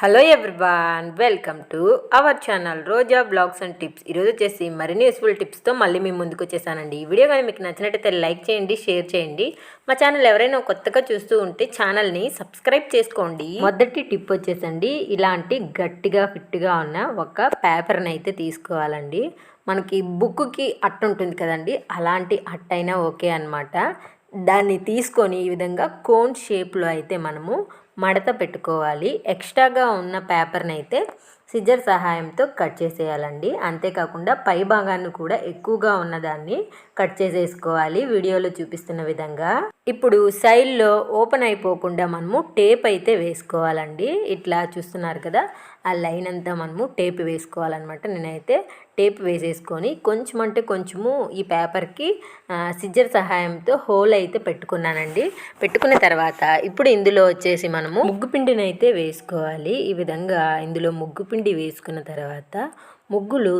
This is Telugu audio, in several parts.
Hello everyone welcome to our channel Roja blogs and tips ఈరోజు వచ్చేసి మరిన్ని యూస్ఫుల్ టిప్స్తో మళ్ళీ మేము ముందుకు వచ్చేసానండి. ఈ వీడియో కానీ మీకు నచ్చినట్టయితే లైక్ చేయండి షేర్ చేయండి. మా ఛానల్ ఎవరైనా కొత్తగా చూస్తూ ఉంటే ఛానల్ని సబ్స్క్రైబ్ చేసుకోండి. మొదటి టిప్ వచ్చేసండి ఇలాంటి గట్టిగా ఫిట్గా ఉన్న ఒక పేపర్ని అయితే తీసుకోవాలండి. మనకి బుక్కి అట్ట ఉంటుంది కదండి అలాంటి అట్ట అయినా ఓకే అనమాట దాన్ని తీసుకొని ఈ విధంగా కోన్ షేప్లో అయితే మనము మడత పెట్టుకోవాలి. ఎక్స్ట్రాగా ఉన్న పేపర్ని అయితే సిజర్ సహాయంతో కట్ చేసేయాలండి. అంతేకాకుండా పై భాగాన్ని కూడా ఎక్కువగా ఉన్నదాన్ని కట్ చేసేసుకోవాలి. వీడియోలో చూపిస్తున్న విధంగా. ఇప్పుడు సైడ్లో ఓపెన్ అయిపోకుండా మనము టేప్ అయితే వేసుకోవాలండి. ఇట్లా చూస్తున్నారు కదా ఆ లైన్ అంతా మనము టేప్ వేసుకోవాలన్నమాట. నేనైతే టేప్ వేసేసుకొని కొంచెం అంటే కొంచెము ఈ పేపర్కి సిజ్జర్ సహాయంతో హోల్ అయితే పెట్టుకున్నానండి. పెట్టుకున్న తర్వాత ఇప్పుడు ఇందులో వచ్చేసి మనము ముగ్గు పిండిని అయితే వేసుకోవాలి. ఈ విధంగా ఇందులో ముగ్గు పిండి పిండి వేసుకున్న తర్వాత ముగ్గులు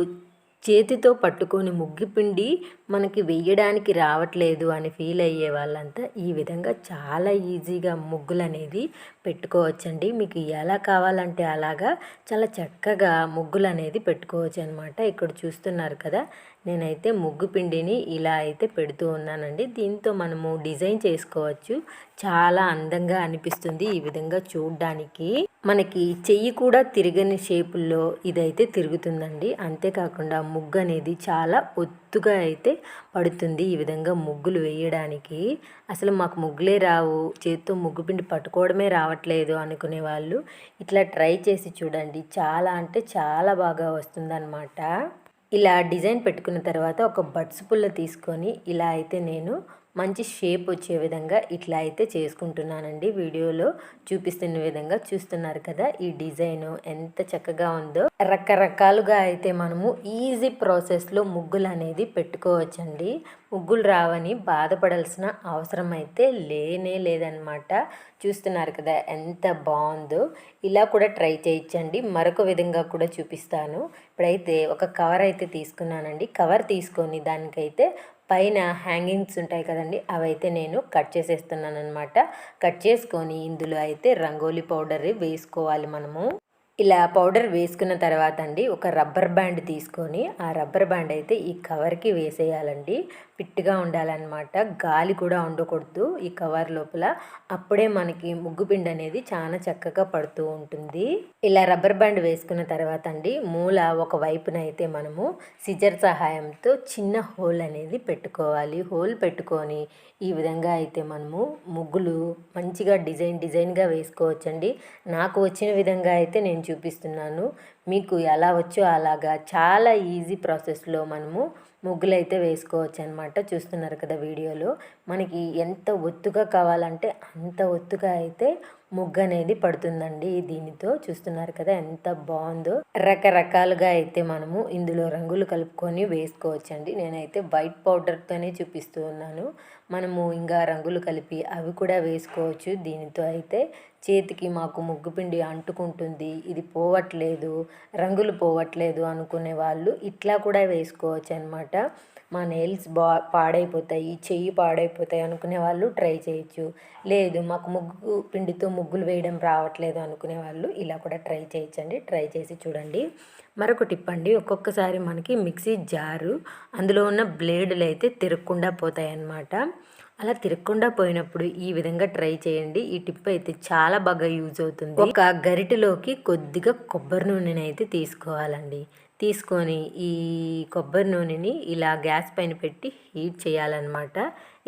చేతితో పట్టుకొని ముగ్గిపిండి మనకి వెయ్యడానికి రావట్లేదు అని ఫీల్ అయ్యే వాళ్ళంతా ఈ విధంగా చాలా ఈజీగా ముగ్గులు అనేది పెట్టుకోవచ్చండి. మీకు ఎలా కావాలంటే అలాగా చాలా చక్కగా ముగ్గులు అనేది పెట్టుకోవచ్చు అనమాట ఇక్కడ చూస్తున్నారు కదా నేనైతే ముగ్గు పిండిని ఇలా అయితే పెడుతూ ఉన్నానండి. దీంతో మనము డిజైన్ చేసుకోవచ్చు. చాలా అందంగా అనిపిస్తుంది ఈ విధంగా చూడడానికి. మనకి చెయ్యి కూడా తిరగని షేపుల్లో ఇదైతే తిరుగుతుందండి. అంతేకాకుండా ముగ్గు అనేది చాలా ఒత్తుగా అయితే పడుతుంది ఈ విధంగా ముగ్గులు వేయడానికి. అసలు మాకు ముగ్గులే రావు. చేతితో ముగ్గు పిండి పట్టుకోవడమే రావట్లేదు అనుకునే వాళ్ళు. ఇట్లా ట్రై చేసి చూడండి. చాలా అంటే చాలా బాగా వస్తుందన్నమాట. ఇలా డిజైన్ పెట్టుకున్న తర్వాత ఒక బడ్స్ పుల్ల తీసుకొని ఇలా అయితే నేను మంచి షేప్ వచ్చే విధంగా ఇట్లా అయితే చేసుకుంటున్నానండి. వీడియోలో చూపిస్తున్న విధంగా చూస్తున్నారు కదా ఈ డిజైన్ ఎంత చక్కగా ఉందో. రకరకాలుగా అయితే మనము ఈజీ ప్రాసెస్లో ముగ్గులు అనేది పెట్టుకోవచ్చండి. ముగ్గులు రావని బాధపడాల్సిన అవసరం అయితే లేనే లేదనమాట. చూస్తున్నారు కదా ఎంత బాగుందో. ఇలా కూడా ట్రై చేయించండి మరొక విధంగా కూడా చూపిస్తాను. ఇప్పుడైతే ఒక కవర్ అయితే తీసుకున్నానండి. కవర్ తీసుకొని దానికైతే పైన హ్యాంగింగ్స్ ఉంటాయి కదండి అవైతే నేను కట్ చేసేస్తున్నాను అనమాట కట్ చేసుకొని ఇందులో అయితే రంగోలీ పౌడర్ వేసుకోవాలి మనము. ఇలా పౌడర్ వేసుకున్న తర్వాత అండి ఒక రబ్బర్ బ్యాండ్ తీసుకొని ఆ రబ్బర్ బ్యాండ్ అయితే ఈ కవర్కి వేసేయాలండి. ఫిట్గా ఉండాలన్నమాట. గాలి కూడా ఉండకూడదు ఈ కవర్ లోపల. అప్పుడే మనకి ముగ్గు పిండి అనేది చాలా చక్కగా పడుతూ ఉంటుంది. ఇలా రబ్బర్ బ్యాండ్ వేసుకున్న తర్వాత అండి మూల ఒక వైపున అయితే మనము సిజర్ సహాయంతో చిన్న హోల్ అనేది పెట్టుకోవాలి. హోల్ పెట్టుకొని ఈ విధంగా అయితే మనము ముగ్గులు మంచిగా డిజైన్ డిజైన్గా వేసుకోవచ్చండి. నాకు వచ్చిన విధంగా అయితే నేను చూపిస్తున్నాను. మీకు ఎలా వచ్చో అలాగా చాలా ఈజీ ప్రాసెస్లో మనము ముగ్గులు అయితే వేసుకోవచ్చు అనమాట చూస్తున్నారు కదా వీడియోలో. మనకి ఎంత ఒత్తుగా కావాలంటే అంత ఒత్తుగా అయితే ముగ్గు అనేది పడుతుందండి దీనితో చూస్తున్నారు కదా ఎంత బాగుందో. రకరకాలుగా అయితే మనము ఇందులో రంగులు కలుపుకొని వేసుకోవచ్చండి. నేనైతే వైట్ పౌడర్తోనే చూపిస్తూ ఉన్నాను. మనము ఇంకా రంగులు కలిపి అవి కూడా వేసుకోవచ్చు. దీనితో అయితే చేతికి మాకు ముగ్గుపిండి అంటుకుంటుంది. ఇది పోవట్లేదు రంగులు పోవట్లేదు అనుకునే వాళ్ళు ఇట్లా కూడా వేసుకోవచ్చు అనమాట మా నెయిల్స్ బా పాడైపోతాయి చెయ్యి పాడైపోతాయి అనుకునే వాళ్ళు ట్రై చేయొచ్చు. లేదు మాకు ముగ్గు పిండితో ముగ్గులు వేయడం రావట్లేదు అనుకునే వాళ్ళు ఇలా కూడా ట్రై చేయొచ్చండి. ట్రై చేసి చూడండి. మరొక టిప్ అండి. ఒక్కొక్కసారి మనకి మిక్సీ జారు అందులో ఉన్న బ్లేడులు అయితే తిరగకుండా పోతాయి అన్నమాట అలా తిరగకుండా పోయినప్పుడు ఈ విధంగా ట్రై చేయండి. ఈ టిప్ అయితే చాలా బాగా యూజ్ అవుతుంది. ఒక గరిటెలోకి కొద్దిగా కొబ్బరి నూనెని అయితే తీసుకోవాలండి. తీసుకొని ఈ కొబ్బరి నూనెని ఇలా గ్యాస్ పైన పెట్టి హీట్ చేయాలన్నమాట.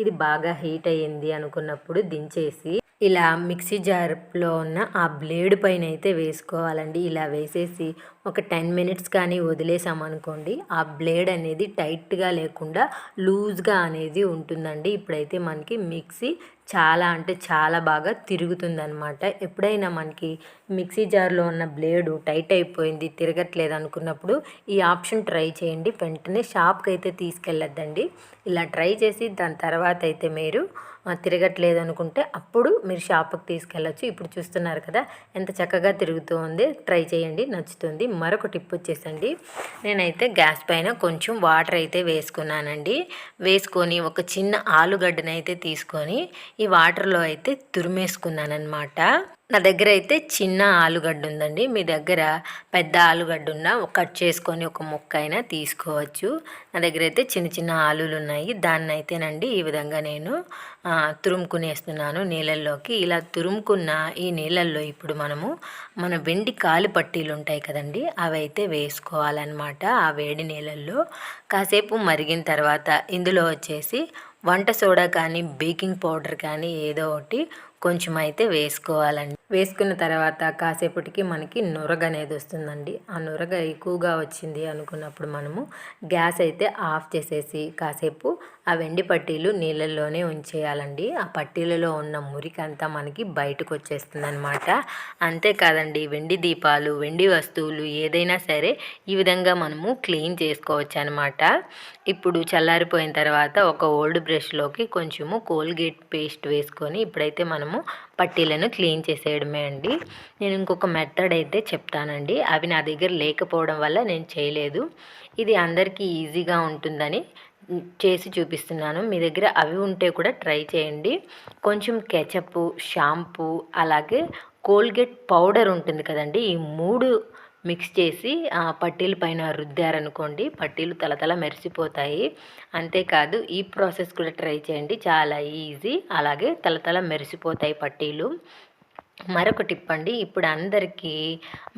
ఇది బాగా హీట్ అయ్యింది అనుకున్నప్పుడు దించేసి ఇలా మిక్సీ జార్లో ఉన్న ఆ బ్లేడ్ పైన అయితే వేసుకోవాలండి. ఇలా వేసేసి ఒక టెన్ మినిట్స్ కానీ వదిలేసామనుకోండి ఆ బ్లేడ్ అనేది టైట్గా లేకుండా లూజ్గా అనేది ఉంటుందండి. ఇప్పుడైతే మనకి మిక్సీ చాలా అంటే చాలా బాగా తిరుగుతుందనమాట ఎప్పుడైనా మనకి మిక్సీ జార్లో ఉన్న బ్లేడు టైట్ అయిపోయింది తిరగట్లేదు అనుకున్నప్పుడు ఈ ఆప్షన్ ట్రై చేయండి. వెంటనే షాప్కి అయితే తీసుకెళ్ళొద్దండి. ఇలా ట్రై చేసి దాని తర్వాత అయితే మీరు తిరగట్లేదు అనుకుంటే అప్పుడు మీరు షాప్కి తీసుకెళ్ళచ్చు. ఇప్పుడు చూస్తున్నారు కదా ఎంత చక్కగా తిరుగుతూ ఉంది. ట్రై చేయండి నచ్చుతుంది. మరొక టిప్ వచ్చేసండి. నేనైతే గ్యాస్ పైన కొంచెం వాటర్ అయితే వేసుకున్నానండి. వేసుకొని ఒక చిన్న ఆలుగడ్డనైతే తీసుకొని ఈ వాటర్లో అయితే తురిమేసుకున్నానమాట నా దగ్గర అయితే చిన్న ఆలుగడ్డ ఉందండి. మీ దగ్గర పెద్ద ఆలుగడ్డ ఉన్న కట్ చేసుకొని ఒక ముక్క అయినా తీసుకోవచ్చు. నా దగ్గర అయితే చిన్న చిన్న ఆలులు ఉన్నాయి. దాన్ని అయితేనండి ఈ విధంగా నేను తురుముకునేస్తున్నాను నీళ్ళల్లోకి. ఇలా తురుముకున్న ఈ నీళ్ళల్లో ఇప్పుడు మనము మన వెండి కాలి పట్టీలు ఉంటాయి కదండి అవి అయితే వేసుకోవాలన్నమాట ఆ వేడి నీళ్ళల్లో. కాసేపు మరిగిన తర్వాత ఇందులో వచ్చేసి వంట సోడా కానీ బేకింగ్ పౌడర్ కానీ ఏదో ఒకటి కొంచెం అయితే వేసుకోవాలండి. వేసుకున్న తర్వాత కాసేపటికి మనకి నురగ అనేది వస్తుందండి. ఆ నురగ ఎక్కువగా వచ్చింది అనుకున్నప్పుడు మనము గ్యాస్ అయితే ఆఫ్ చేసేసి కాసేపు ఆ వెండి పట్టీలు నీళ్ళల్లోనే ఉంచేయాలండి. ఆ పట్టీలలో ఉన్న మురికంతా మనకి బయటకు వచ్చేస్తుంది అనమాట అంతేకాదండి వెండి దీపాలు వెండి వస్తువులు ఏదైనా సరే ఈ విధంగా మనము క్లీన్ చేసుకోవచ్చు అనమాట ఇప్పుడు చల్లారిపోయిన తర్వాత ఒక ఓల్డ్ బ్రష్లోకి కొంచెము కోల్గేట్ పేస్ట్ వేసుకొని ఇప్పుడైతే మనము పట్టీలను క్లీన్ చేసేయడమే అండి. నేను ఇంకొక మెథడ్ అయితే చెప్తానండి. అవి నా దగ్గర లేకపోవడం వల్ల నేను చేయలేదు. ఇది అందరికీ ఈజీగా ఉంటుందని చేసి చూపిస్తున్నాను. మీ దగ్గర అవి ఉంటే కూడా ట్రై చేయండి. కొంచెం కెచప్ షాంపూ అలాగే కోల్గేట్ పౌడర్ ఉంటుంది కదండి. ఈ మూడు మిక్స్ చేసి ఆ పట్టీల పైన రుద్దారనుకోండి పట్టీలు తలతల మెరిసిపోతాయి. అంతేకాదు ఈ ప్రాసెస్ కూడా ట్రై చేయండి. చాలా ఈజీ. అలాగే తలతల మెరిసిపోతాయి పట్టీలు. మరొక టిప్ అండి. ఇప్పుడు అందరికీ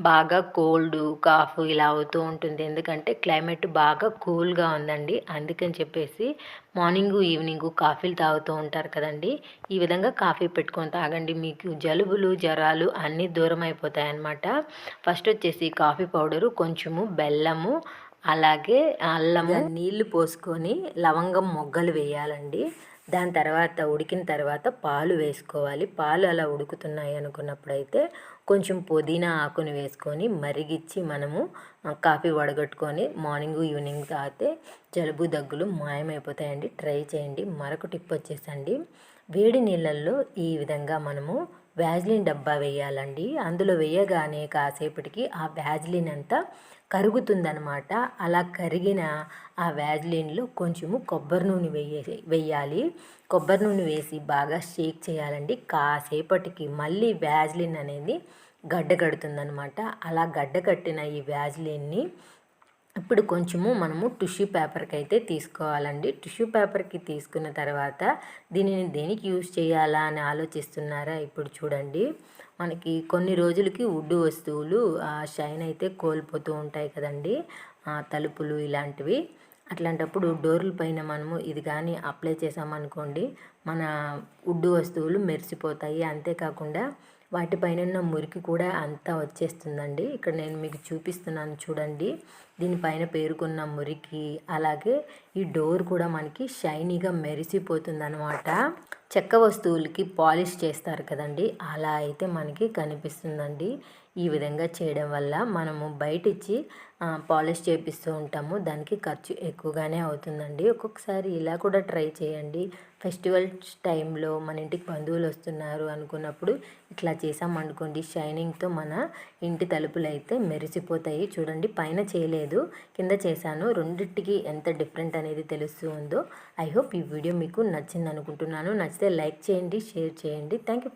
బాగా కోల్డ్ కాఫ్ ఇలా అవుతూ ఉంటుంది. ఎందుకంటే క్లైమేట్ బాగా కూల్గా ఉందండి. అందుకని చెప్పేసి మార్నింగ్ ఈవినింగ్ కాఫీలు తాగుతూ ఉంటారు కదండి. ఈ విధంగా కాఫీ పెట్టుకొని తాగండి. మీకు జలుబులు జ్వరాలు అన్నీ దూరం అయిపోతాయి అన్నమాట ఫస్ట్ వచ్చేసి కాఫీ పౌడరు కొంచెము బెల్లము అలాగే అల్లము నీళ్ళు పోసుకొని లవంగం మొగ్గలు వేయాలండి. దాని తర్వాత ఉడికిన తర్వాత పాలు వేసుకోవాలి. పాలు అలా ఉడుకుతున్నాయి అనుకున్నప్పుడైతే కొంచెం పుదీనా ఆకుని వేసుకొని మరిగిచ్చి మనము కాఫీ వడగట్టుకొని మార్నింగ్ ఈవినింగ్ తాగితే జలుబు దగ్గులు మాయమైపోతాయండి. ట్రై చేయండి. మరొక టిప్ వచ్చేసండి. వేడి నీళ్ళల్లో ఈ విధంగా మనము వ్యాజ్లిన్ డబ్బా వేయాలండి. అందులో వేయగానే కాసేపటికి ఆ వ్యాజ్లిన్ అంతా కరుగుతుందనమాట అలా కరిగిన ఆ వ్యాజ్లిన్లో కొంచెము కొబ్బరి నూనె వేయ వేయాలి. కొబ్బరి నూనె వేసి బాగా షేక్ చేయాలండి. కాసేపటికి మళ్ళీ వ్యాజ్లిన్ అనేది గడ్డ కడుతుందనమాట అలా గడ్డ కట్టిన ఈ వ్యాజ్లిన్ని ఇప్పుడు కొంచెము మనము టిష్యూ పేపర్కి అయితే తీసుకోవాలండి. టిష్యూ పేపర్కి తీసుకున్న తర్వాత దీనిని దేనికి యూజ్ చేయాలా అని ఆలోచిస్తున్నారా ఇప్పుడు చూడండి. మనకి కొన్ని రోజులకి వుడ్ వస్తువులు ఆ షైన్ అయితే కోల్పోతూ ఉంటాయి కదండి. తలుపులు ఇలాంటివి. అట్లాంటప్పుడు డోర్ల పైన మనము ఇది కానీ అప్లై చేసామనుకోండి మన వుడ్ వస్తువులు మెరిసిపోతాయి. అంతేకాకుండా వాటిపైన ఉన్న మురికి కూడా అంతా వచ్చేస్తుందండి. ఇక్కడ నేను మీకు చూపిస్తున్నాను చూడండి. దీనిపైన పేరుకున్న మురికి అలాగే ఈ డోర్ కూడా మనకి షైనీగా మెరిసిపోతుందనమాట చెక్క వస్తువులకి పాలిష్ చేస్తారు కదండి. అలా అయితే మనకి కనిపిస్తుందండి. ఈ విధంగా చేయడం వల్ల మనము బయట ఇచ్చి పాలిష్ చేపిస్తూ ఉంటాము. దానికి ఖర్చు ఎక్కువగానే అవుతుందండి. ఒక్కొక్కసారి ఇలా కూడా ట్రై చేయండి. ఫెస్టివల్స్ టైంలో మన ఇంటికి బంధువులు వస్తున్నారు అనుకున్నప్పుడు ఇట్లా చేసామనుకోండి షైనింగ్తో మన ఇంటి తలుపులు అయితే మెరిసిపోతాయి. చూడండి పైన చేయలేదు కింద చేశాను. రెండింటికి ఎంత డిఫరెంట్ అనేది తెలుస్తూ ఉందో. ఐ హోప్ ఈ వీడియో మీకు నచ్చింది అనుకుంటున్నాను నచ్చితే లైక్ చేయండి షేర్ చేయండి. Thank you